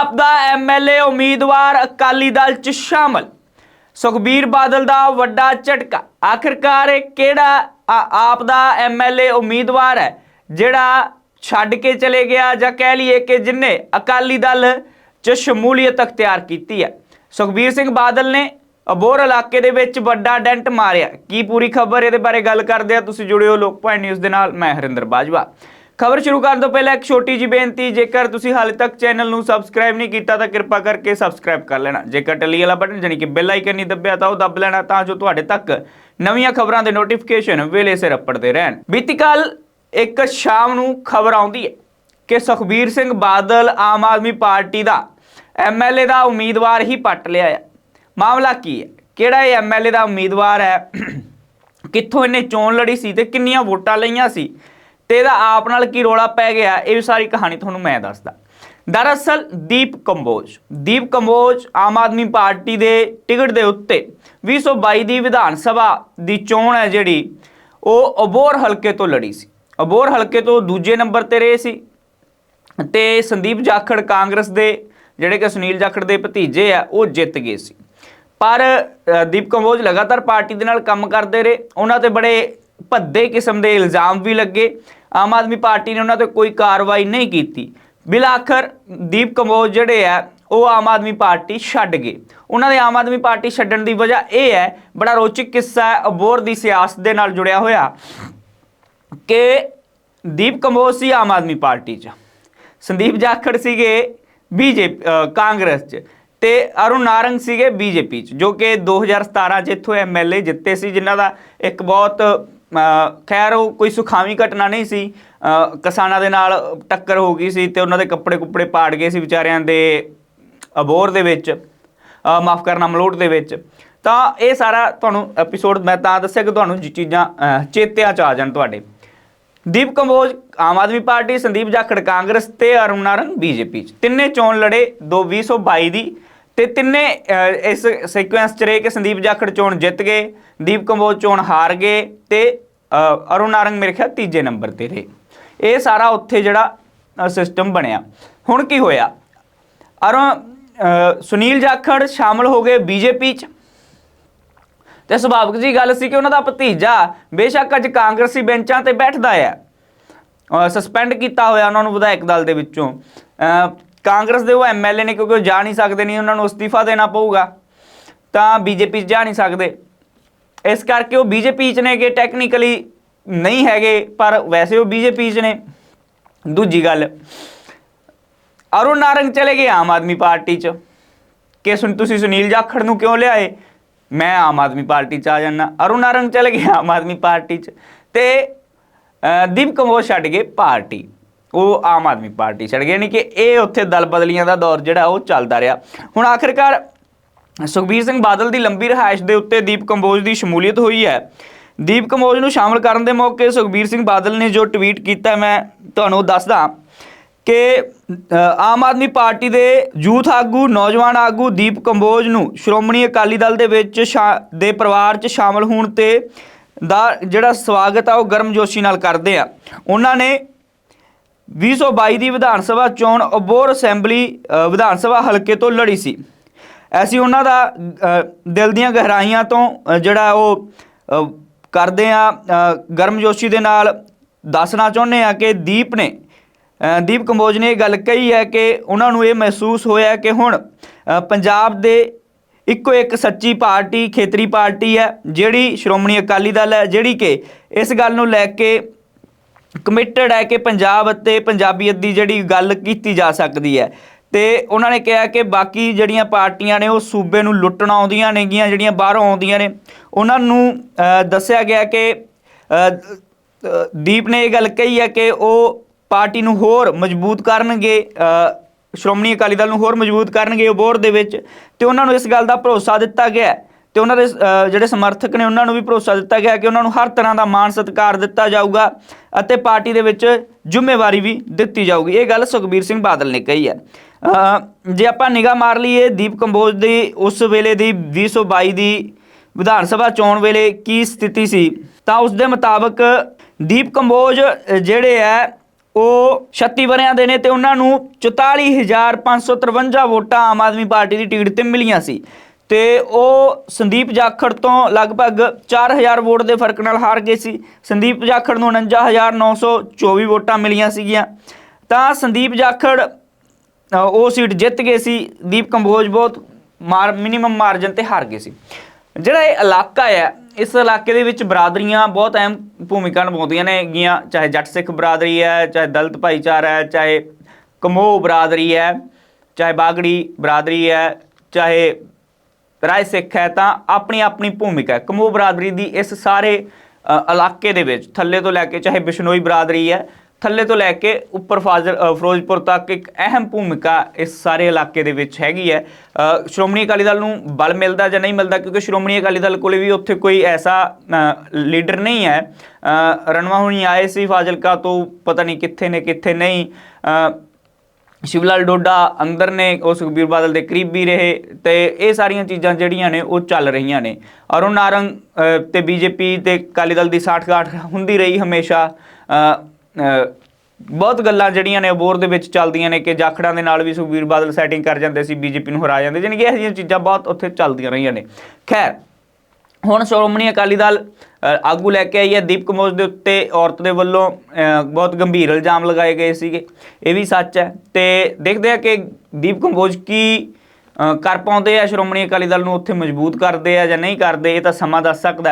ਆਪ ਦਾ ਐਮਐਲਏ ਉਮੀਦਵਾਰ ਅਕਾਲੀ ਦਲ ਚ ਸ਼ਾਮਲ। ਸੁਖਬੀਰ ਬਾਦਲ ਦਾ ਵੱਡਾ ਝਟਕਾ। ਆਖਿਰਕਾਰ ਇਹ ਕਿਹੜਾ ਆਪ ਦਾ ਐਮਐਲਏ ਉਮੀਦਵਾਰ ਹੈ, ਜਿਹੜਾ ਛੱਡ ਕੇ ਚਲੇ ਗਿਆ ਜਾਂ ਕਹਿ ਲਈਏ ਕਿ ਜਿਨੇ ਅਕਾਲੀ ਦਲ ਚ ਸ਼ਮੂਲੀਅਤ ਅਖਤਿਆਰ ਕੀਤੀ ਹੈ। ਸੁਖਬੀਰ ਸਿੰਘ ਬਾਦਲ ਨੇ ਅਬੋਰ ਇਲਾਕੇ ਦੇ ਵਿੱਚ ਵੱਡਾ ਡੈਂਟ ਮਾਰਿਆ। ਕੀ ਪੂਰੀ ਖਬਰ ਇਹਦੇ ਬਾਰੇ ਗੱਲ ਕਰਦੇ ਆ? ਤੁਸੀਂ ਜੁੜਿਓ ਲੋਕ ਪੁਆਇੰਟ ਨਿਊਜ਼ ਦੇ ਨਾਲ। ਮੈਂ ਹਰਿੰਦਰ ਬਾਜਵਾ। ਖਬਰ ਸ਼ੁਰੂ ਕਰਨ ਤੋਂ ਪਹਿਲਾਂ ਇੱਕ ਛੋਟੀ ਜੀ ਬੇਨਤੀ, ਜੇਕਰ ਤੁਸੀਂ ਹਾਲੇ ਤੱਕ ਚੈਨਲ ਨੂੰ ਸਬਸਕ੍ਰਾਈਬ ਨਹੀਂ ਕੀਤਾ, ਤਾਂ ਕਿਰਪਾ ਕਰਕੇ ਸਬਸਕ੍ਰਾਈਬ ਕਰ ਲੈਣਾ। ਜੇਕਰ ਟੱਲੀ ਵਾਲਾ ਬਟਨ ਜਾਨੀ ਕਿ ਬੈਲ ਆਈਕਨ ਨਹੀਂ ਦੱਬਿਆ, ਤਾਂ ਉਹ ਦੱਬ ਲੈਣਾ, ਤਾਂ ਜੋ ਤੁਹਾਡੇ ਤੱਕ ਨਵੀਆਂ ਖਬਰਾਂ ਦੇ ਨੋਟੀਫਿਕੇਸ਼ਨ ਵੇਲੇ ਸਿਰ ਅੱਪੜਦੇ ਰਹਿਣ। ਬੀਤੀ ਕੱਲ ਇੱਕ ਸ਼ਾਮ ਨੂੰ ਖਬਰ ਆਉਂਦੀ ਹੈ ਕਿ ਸੁਖਬੀਰ ਸਿੰਘ ਬਾਦਲ ਆਮ ਆਦਮੀ ਪਾਰਟੀ ਦਾ ਐਮਐਲਏ ਦਾ ਉਮੀਦਵਾਰ ਹੀ ਪੱਟ ਲਿਆ ਹੈ। ਮਾਮਲਾ ਕੀ ਹੈ? ਕਿਹੜਾ ਇਹ ਐਮਐਲਏ ਦਾ ਉਮੀਦਵਾਰ ਹੈ? ਕਿੱਥੋਂ ਇਹਨੇ ਚੋਣ ਲੜੀ ਸੀ ਤੇ ਕਿੰਨੀਆਂ ਵੋਟਾਂ ਲਈਆਂ ਸੀ? ਤੇ ਇਹਦਾ ਆਪ ਨਾਲ ਕੀ ਰੋਲਾ ਪੈ ਗਿਆ? ਇਹ ਵੀ ਸਾਰੀ ਕਹਾਣੀ ਤੁਹਾਨੂੰ ਮੈਂ ਦੱਸਦਾ। ਦਰਅਸਲ ਦੀਪ ਕੰਬੋਜ ਦੀਪ ਕੰਬੋਜ ਆਮ ਆਦਮੀ ਪਾਰਟੀ ਦੇ ਟਿਕਟ ਦੇ ਉੱਤੇ 2022 ਦੀ ਵਿਧਾਨ ਸਭਾ ਦੀ ਚੋਣ ਹੈ ਜਿਹੜੀ, ਉਹ ਅਬੋਰ ਹਲਕੇ ਤੋਂ ਲੜੀ ਸੀ। ਅਬੋਰ ਹਲਕੇ ਤੋਂ ਦੂਜੇ ਨੰਬਰ ਤੇ ਰਹੇ ਸੀ ਤੇ ਸੰਦੀਪ ਜਾਖੜ ਕਾਂਗਰਸ ਦੇ ਜਿਹੜੇ ਕਿ ਸੁਨੀਲ ਜਾਖੜ ਦੇ ਭਤੀਜੇ ਆ, ਉਹ ਜਿੱਤ ਗਏ ਸੀ। ਪਰ ਦੀਪ ਕੰਬੋਜ ਲਗਾਤਾਰ ਪਾਰਟੀ ਦੇ ਨਾਲ ਕੰਮ ਕਰਦੇ ਰਹੇ। ਉਹਨਾਂ ਤੇ ਬੜੇ ਭੱਦੇ ਕਿਸਮ ਦੇ ਇਲਜ਼ਾਮ ਵੀ ਲੱਗੇ। ਆਮ ਆਦਮੀ ਪਾਰਟੀ ਨੇ ਉਹਨਾਂ ਤੇ ਕੋਈ ਕਾਰਵਾਈ ਨਹੀਂ ਕੀਤੀ। ਬਿਲਾਖਰ, ਦੀਪ ਕੰਬੋਜ ਜਿਹੜੇ ਆ, ਉਹ ਆਮ ਆਦਮੀ ਪਾਰਟੀ ਛੱਡ ਗਏ। ਉਹਨਾਂ ਦੇ ਆਮ ਆਦਮੀ ਪਾਰਟੀ ਛੱਡਣ ਦੀ ਵਜ੍ਹਾ ਇਹ ਹੈ, ਬੜਾ ਰੋਚਕ ਕਿੱਸਾ ਹੈ ਅਬੋਰ ਦੀ ਸਿਆਸਤ ਦੇ ਨਾਲ ਜੁੜਿਆ ਹੋਇਆ, ਕਿ ਦੀਪ ਕੰਬੋਜ ਸੀ ਆਮ ਆਦਮੀ ਪਾਰਟੀ 'ਚ। ਸੰਦੀਪ ਜਾਖੜ ਸੀਗੇ ਬੀਜੇਪੀ ਕਾਂਗਰਸ 'ਚ ਤੇ ਅਰੁਣ ਨਾਰੰਗ ਸੀਗੇ ਬੀਜੇਪੀ 'ਚ, ਜੋ ਕਿ 2017 'ਚ ਇੱਥੋਂ ਐਮਐਲਏ ਜਿੱਤੇ ਸੀ, ਜਿਨ੍ਹਾਂ ਦਾ ਇੱਕ ਬਹੁਤ ਖੈਰ ਉਹ ਕੋਈ ਸੁਖਾਵੀ ਘਟਨਾ ਨਹੀਂ ਸੀ। ਕਿਸਾਨਾਂ ਦੇ ਨਾਲ ਟੱਕਰ ਹੋ ਗਈ ਸੀ ਤੇ ਉਹਨਾਂ ਦੇ ਕੱਪੜੇ ਕੁੱਪੜੇ ਪਾੜ ਗਏ ਸੀ ਵਿਚਾਰਿਆਂ ਦੇ ਅਬੋਰ ਦੇ ਵਿੱਚ ਮਾਫ ਕਰਨਾ ਮਲੋਟ ਦੇ ਵਿੱਚ। ਤਾਂ ਇਹ ਸਾਰਾ ਤੁਹਾਨੂੰ ਐਪੀਸੋਡ ਮੈਂ ਤਾਂ ਦੱਸਿਆ ਕਿ ਤੁਹਾਨੂੰ ਚੀਜ਼ਾਂ ਚੇਤਿਆਂ ਚ ਆ ਜਾਣ ਤੁਹਾਡੇ। ਦੀਪ ਕੰਬੋਜ, ਆਮ ਆਦਮੀ ਪਾਰਟੀ, ਸੰਦੀਪ ਜਾਖੜ ਕਾਂਗਰਸ ਤੇ ਅਰੁਣ ਨਾਰੰਗ ਬੀਜੇਪੀ ਚ। ਤਿੰਨੇ ਚੋਣ ਲੜੇ 2022 ਦੀ ਤੇ ਤਿੰਨੇ ਇਸ ਸੀਕੁਐਂਸ ਚ ਰਹੇ ਕਿ ਸੰਦੀਪ ਜਾਖੜ ਚੋਣ ਜਿੱਤ ਗਏ, ਦੀਪ ਕੰਬੋਜ ਚੋਣ ਹਾਰ ਗਏ ਤੇ ਅਰੁਣ ਨਾਰੰਗ ਮੇਰੇ ਖਿਆਲ ਤੀਜੇ ਨੰਬਰ ਤੇ ਰਹੇ। ਇਹ ਸਾਰਾ ਉੱਥੇ ਜਿਹੜਾ ਸਿਸਟਮ ਬਣਿਆ। ਹੁਣ ਕੀ ਹੋਇਆ? ਅਰੁਣ ਸੁਨੀਲ ਜਾਖੜ ਸ਼ਾਮਲ ਹੋ ਗਏ ਬੀਜੇਪੀ ਚ। ਤੇ ਸੁਭਾਵਿਕ ਜੀ ਗੱਲ ਸੀ ਕਿ ਉਹਨਾਂ ਦਾ ਭਤੀਜਾ ਬੇਸ਼ੱਕ ਅੱਜ ਕਾਂਗਰਸੀ ਬੈਂਚਾਂ ਤੇ ਬੈਠਦਾ ਹੈ ਸਸਪੈਂਡ ਕੀਤਾ ਹੋਇਆ ਉਹਨਾਂ ਨੂੰ ਵਿਧਾਇਕ ਦਲ ਦੇ ਵਿੱਚੋਂ। ਕਾਂਗਰਸ ਦੇ ਉਹ ਐਮਐਲਏ ਨੇ ਕਿਉਂਕਿ ਉਹ ਜਾ ਨਹੀਂ ਸਕਦੇ ਨਹੀਂ, ਉਹਨਾਂ ਨੂੰ ਅਸਤੀਫਾ ਦੇਣਾ ਪਊਗਾ, ਤਾਂ ਬੀਜੇਪੀ 'ਚ ਜਾ ਨਹੀਂ ਸਕਦੇ। ਇਸ ਕਰਕੇ ਉਹ ਬੀਜੇਪੀ 'ਚ ਨੇਗੇ ਟੈਕਨੀਕਲੀ ਨਹੀਂ ਹੈਗੇ, ਪਰ ਵੈਸੇ ਉਹ ਬੀਜੇਪੀ 'ਚ ਨੇ। ਦੂਜੀ ਗੱਲ, ਅਰੁਣ ਨਾਰੰਗ ਚਲੇ ਗਏ ਆਮ ਆਦਮੀ ਪਾਰਟੀ 'ਚ। ਕਿ ਸੁਣ, ਤੁਸੀਂ ਸੁਨੀਲ ਜਾਖੜ ਨੂੰ ਕਿਉਂ ਲਿਆਏ? ਮੈਂ ਆਮ ਆਦਮੀ ਪਾਰਟੀ 'ਚ ਆ ਜਾਣਾ ਅਰੁਣ ਨਾਰੰਗ ਚਲੇ ਗਏ ਆਮ ਆਦਮੀ ਪਾਰਟੀ 'ਚ। ਤੇ ਦੀਪ ਕੰਬੋਜ ਛੱਡ ਗਏ ਪਾਰਟੀ। ਉਹ ਆਮ ਆਦਮੀ ਪਾਰਟੀ ਛੱਡ ਗਏ, ਯਾਨੀ ਕਿ ਇਹ ਉੱਥੇ ਦਲ ਬਦਲੀਆਂ ਦਾ ਦੌਰ ਜਿਹੜਾ ਉਹ ਚੱਲਦਾ ਰਿਹਾ। ਹੁਣ ਆਖਿਰਕਾਰ ਸੁਖਬੀਰ ਸਿੰਘ ਬਾਦਲ ਦੀ ਲੰਬੀ ਰਿਹਾਇਸ਼ ਦੇ ਉੱਤੇ ਦੀਪ ਕੰਬੋਜ ਦੀ ਸ਼ਮੂਲੀਅਤ ਹੋਈ ਹੈ। ਦੀਪ ਕੰਬੋਜ ਨੂੰ ਸ਼ਾਮਲ ਕਰਨ ਦੇ ਮੌਕੇ ਸੁਖਬੀਰ ਸਿੰਘ ਬਾਦਲ ਨੇ ਜੋ ਟਵੀਟ ਕੀਤਾ, ਮੈਂ ਤੁਹਾਨੂੰ ਦੱਸਦਾ ਕਿ ਆਮ ਆਦਮੀ ਪਾਰਟੀ ਦੇ ਯੂਥ ਆਗੂ, ਨੌਜਵਾਨ ਆਗੂ ਦੀਪ ਕੰਬੋਜ ਨੂੰ ਸ਼੍ਰੋਮਣੀ ਅਕਾਲੀ ਦਲ ਦੇ ਵਿੱਚ ਸ਼ਾ- ਦੇ ਪਰਿਵਾਰ 'ਚ ਸ਼ਾਮਲ ਹੋਣ ਤੇ ਦਾ ਜਿਹੜਾ ਸਵਾਗਤ ਆ, ਉਹ ਗਰਮਜੋਸ਼ੀ ਨਾਲ ਕਰਦੇ ਆ। ਉਹਨਾਂ ਨੇ 2022 ਦੀ ਵਿਧਾਨ ਸਭਾ ਚੋਣ ਅਬੋਰ ਅਸੈਂਬਲੀ ਵਿਧਾਨ ਸਭਾ ਹਲਕੇ ਤੋਂ ਲੜੀ ਸੀ। ਅਸੀਂ ਉਹਨਾਂ ਦਾ ਦਿਲ ਦੀਆਂ ਗਹਿਰਾਈਆਂ ਤੋਂ ਜਿਹੜਾ ਉਹ ਅ, ਕਰਦੇ ਆ ਗਰਮਜੋਸ਼ੀ ਦੇ ਨਾਲ ਦੱਸਣਾ ਚਾਹੁੰਦੇ ਆ ਕਿ ਦੀਪ ਨੇ ਦੀਪ ਕੰਬੋਜ ਨੇ ਇਹ ਗੱਲ ਕਹੀ ਹੈ ਕਿ ਉਹਨਾਂ ਨੂੰ ਇਹ ਮਹਿਸੂਸ ਹੋਇਆ ਕਿ ਹੁਣ ਪੰਜਾਬ ਦੇ ਇੱਕੋ ਇੱਕ ਸੱਚੀ ਪਾਰਟੀ ਖੇਤਰੀ ਪਾਰਟੀ ਹੈ ਜਿਹੜੀ ਸ਼੍ਰੋਮਣੀ ਅਕਾਲੀ ਦਲ ਹੈ ਜਿਹੜੀ ਕਿ ਇਸ ਗੱਲ ਨੂੰ ਲੈ ਕੇ ਕਮਿਟਡ ਹੈ ਕਿ ਪੰਜਾਬ ਅਤੇ ਪੰਜਾਬੀਅਤ ਦੀ ਜਿਹੜੀ ਗੱਲ ਕੀਤੀ ਜਾ ਸਕਦੀ ਹੈ। ਤੇ ਉਹਨਾਂ ਨੇ ਕਿਹਾ ਕਿ ਬਾਕੀ ਜਿਹੜੀਆਂ ਪਾਰਟੀਆਂ ਨੇ, ਉਹ ਸੂਬੇ ਨੂੰ ਲੁੱਟਣ ਆਉਂਦੀਆਂ ਨੇਗੀਆਂ, ਜਿਹੜੀਆਂ ਬਾਹਰੋਂ ਆਉਂਦੀਆਂ ਨੇ। ਉਹਨਾਂ ਨੂੰ ਦੱਸਿਆ ਗਿਆ ਕਿ ਦੀਪ ਨੇ ਇਹ ਗੱਲ ਕਹੀ ਹੈ ਕਿ ਉਹ ਪਾਰਟੀ ਨੂੰ ਹੋਰ ਮਜ਼ਬੂਤ ਕਰਨਗੇ ਸ਼੍ਰੋਮਣੀ ਅਕਾਲੀ ਦਲ ਨੂੰ ਹੋਰ ਮਜ਼ਬੂਤ ਕਰਨਗੇ ਉਹ ਬੋਰਡ ਦੇ ਵਿੱਚ। ਤੇ ਉਹਨਾਂ ਨੂੰ ਇਸ ਗੱਲ ਦਾ ਭਰੋਸਾ ਦਿੱਤਾ ਗਿਆ ਤੇ ਉਹਨਾਂ ਦੇ ਜਿਹੜੇ ਸਮਰਥਕ ਨੇ ਉਹਨਾਂ ਨੂੰ ਵੀ ਭਰੋਸਾ ਦਿੱਤਾ ਗਿਆ ਕਿ ਉਹਨਾਂ ਨੂੰ ਹਰ ਤਰ੍ਹਾਂ ਦਾ ਮਾਣ ਸਤਿਕਾਰ ਦਿੱਤਾ ਜਾਊਗਾ ਅਤੇ ਪਾਰਟੀ ਦੇ ਵਿੱਚ ਜ਼ਿੰਮੇਵਾਰੀ ਵੀ ਦਿੱਤੀ ਜਾਊਗੀ। ਇਹ ਗੱਲ ਸੁਖਬੀਰ ਸਿੰਘ ਬਾਦਲ ਨੇ ਕਹੀ ਹੈ। ਜੇ ਆਪਾਂ ਨਿਗਾਹ ਮਾਰ ਲਈਏ, ਦੀਪ ਕੰਬੋਜ ਦੀ ਉਸ ਵੇਲੇ ਦੀ 2022 ਦੀ ਵਿਧਾਨ ਸਭਾ ਚੋਣ ਵੇਲੇ ਕੀ ਸਥਿਤੀ ਸੀ, ਤਾਂ ਉਸ ਦੇ ਮੁਤਾਬਕ ਦੀਪ ਕੰਬੋਜ ਜਿਹੜੇ ਹੈ, ਉਹ 36 ਵਰਿਆਂ ਦੇ ਨੇ ਤੇ ਉਹਨਾਂ ਨੂੰ 44553 ਵੋਟਾਂ ਆਮ ਆਦਮੀ ਪਾਰਟੀ ਦੀ ਟਿਕਟ ਤੇ ਮਿਲੀਆਂ ਸੀ। ਤੇ ਉਹ ਸੰਦੀਪ ਜਾਖੜ ਤੋਂ ਲਗਭਗ 4000 ਵੋਟ ਦੇ ਫ਼ਰਕ ਨਾਲ ਹਾਰ ਗਏ ਸੀ। ਸੰਦੀਪ ਜਾਖੜ ਨੂੰ 49924 ਵੋਟਾਂ ਮਿਲੀਆਂ ਸੀਗੀਆਂ। ਤਾਂ ਸੰਦੀਪ ਜਾਖੜ ਉਹ ਸੀਟ ਜਿੱਤ ਗਏ ਸੀ। ਦੀਪ ਕੰਬੋਜ ਬਹੁਤ ਮਾਰ ਮਿਨੀਮਮ ਮਾਰਜਨ ਤੇ ਹਾਰ ਗਏ ਸੀ। ਜਿਹੜਾ ਇਹ ਇਲਾਕਾ ਹੈ ਇਸ ਇਲਾਕੇ ਦੇ ਵਿੱਚ ਬਰਾਦਰੀਆਂ ਬਹੁਤ ਅਹਿਮ ਭੂਮਿਕਾ ਨਿਭਾਉਂਦੀਆਂ ਨੇ ਗੀਆਂ ਚਾਹੇ ਜੱਟ ਸਿੱਖ ਬਰਾਦਰੀ ਹੈ, ਚਾਹੇ ਦਲਿਤ ਭਾਈਚਾਰਾ ਹੈ, ਚਾਹੇ ਕਮੋ ਬਰਾਦਰੀ ਹੈ, ਚਾਹੇ ਬਾਗੜੀ ਬਰਾਦਰੀ ਹੈ, ਚਾਹੇ ਰਾਏ ਸਿੱਖ ਹੈ ਤਾਂ ਆਪਣੀ ਆਪਣੀ ਭੂਮਿਕਾ ਹੈ। ਕਮੋਹ ਬਰਾਦਰੀ ਦੀ ਇਸ ਸਾਰੇ ਇਲਾਕੇ ਦੇ ਵਿੱਚ ਥੱਲੇ ਤੋਂ ਲੈ ਕੇ ਚਾਹੇ ਬਿਸ਼ਨੋਈ ਬਰਾਦਰੀ ਹੈ, ਥੱਲੇ ਤੋਂ ਲੈ ਕੇ ਉੱਪਰ ਫਾਜ਼ਲ ਫਿਰੋਜ਼ਪੁਰ ਤੱਕ ਇੱਕ ਅਹਿਮ ਭੂਮਿਕਾ ਇਸ ਸਾਰੇ ਇਲਾਕੇ ਦੇ ਵਿੱਚ ਹੈਗੀ ਹੈ। ਸ਼੍ਰੋਮਣੀ ਅਕਾਲੀ ਦਲ ਨੂੰ ਬਲ ਮਿਲਦਾ ਜਾਂ ਨਹੀਂ ਮਿਲਦਾ ਕਿਉਂਕਿ ਸ਼੍ਰੋਮਣੀ ਅਕਾਲੀ ਦਲ ਕੋਲੇ ਵੀ ਉੱਥੇ ਕੋਈ ਐਸਾ ਲੀਡਰ ਨਹੀਂ ਹੈ। ਰਣਵਾ ਹੁਣੀ ਆਏ ਸੀ ਫਾਜ਼ਿਲਕਾ ਤੋਂ, ਪਤਾ ਨਹੀਂ ਕਿੱਥੇ ਨੇ ਕਿੱਥੇ ਨਹੀਂ। ਸ਼ਿਵਲਾਲ ਡੋਡਾ ਅੰਦਰ ਨੇ ਉਹ ਸੁਖਬੀਰ ਬਾਦਲ ਦੇ ਕਰੀਬ ਵੀ ਰਹੇ ਤੇ ਇਹ ਸਾਰੀਆਂ ਚੀਜ਼ਾਂ ਜਿਹੜੀਆਂ ਨੇ ਉਹ ਚੱਲ ਰਹੀਆਂ ਨੇ। ਅਰੁਣ ਨਾਰੰਗ ਅ, ਤੇ ਬੀਜੇਪੀ ਤੇ ਅਕਾਲੀ ਦਲ ਦੀ ਸਾਠਗਾਠ ਹੁੰਦੀ ਰਹੀ ਹਮੇਸ਼ਾ। ਬਹੁਤ ਗੱਲਾਂ ਜਿਹੜੀਆਂ ਨੇ ਬੋਰ ਦੇ ਵਿੱਚ ਚੱਲਦੀਆਂ ਨੇ ਕਿ ਜਾਖੜਾਂ ਦੇ ਨਾਲ ਵੀ ਸੁਖਬੀਰ ਬਾਦਲ ਸੈਟਿੰਗ ਕਰ ਜਾਂਦੇ ਸੀ ਬੀਜੇਪੀ ਨੂੰ ਹਰਾ ਜਾਂਦੇ ਜਾਣੀ ਕਿ ਇਹੋ ਜਿਹੀਆਂ ਚੀਜ਼ਾਂ ਬਹੁਤ ਉੱਥੇ ਚੱਲਦੀਆਂ ਰਹੀਆਂ ਨੇ। ਖੈਰ ਹੁਣ ਸ਼੍ਰੋਮਣੀ ਅਕਾਲੀ ਦਲ ਆਗੂ ਲੈ ਕੇ ਆਈ ਹੈ ਦੀਪ ਕਮੋਜ ਦੇ ਉੱਤੇ। ਔਰਤ ਦੇ ਵੱਲੋਂ ਬਹੁਤ ਗੰਭੀਰ ਇਲਜ਼ਾਮ ਲਗਾਏ ਗਏ ਸੀਗੇ। ਇਹ ਵੀ ਸੱਚ ਹੈ। ਤੇ ਦੇਖਦੇ ਆ ਕਿ ਦੀਪ ਕੰਬੋਜ ਕੀ ਕਰ ਪਾਉਂਦੇ ਆ। ਸ਼੍ਰੋਮਣੀ ਅਕਾਲੀ ਦਲ ਨੂੰ ਉੱਥੇ ਮਜ਼ਬੂਤ ਕਰਦੇ ਆ ਜਾਂ ਨਹੀਂ ਕਰਦੇ, ਇਹ ਤਾਂ ਸਮਾਂ ਦੱਸ ਸਕਦਾ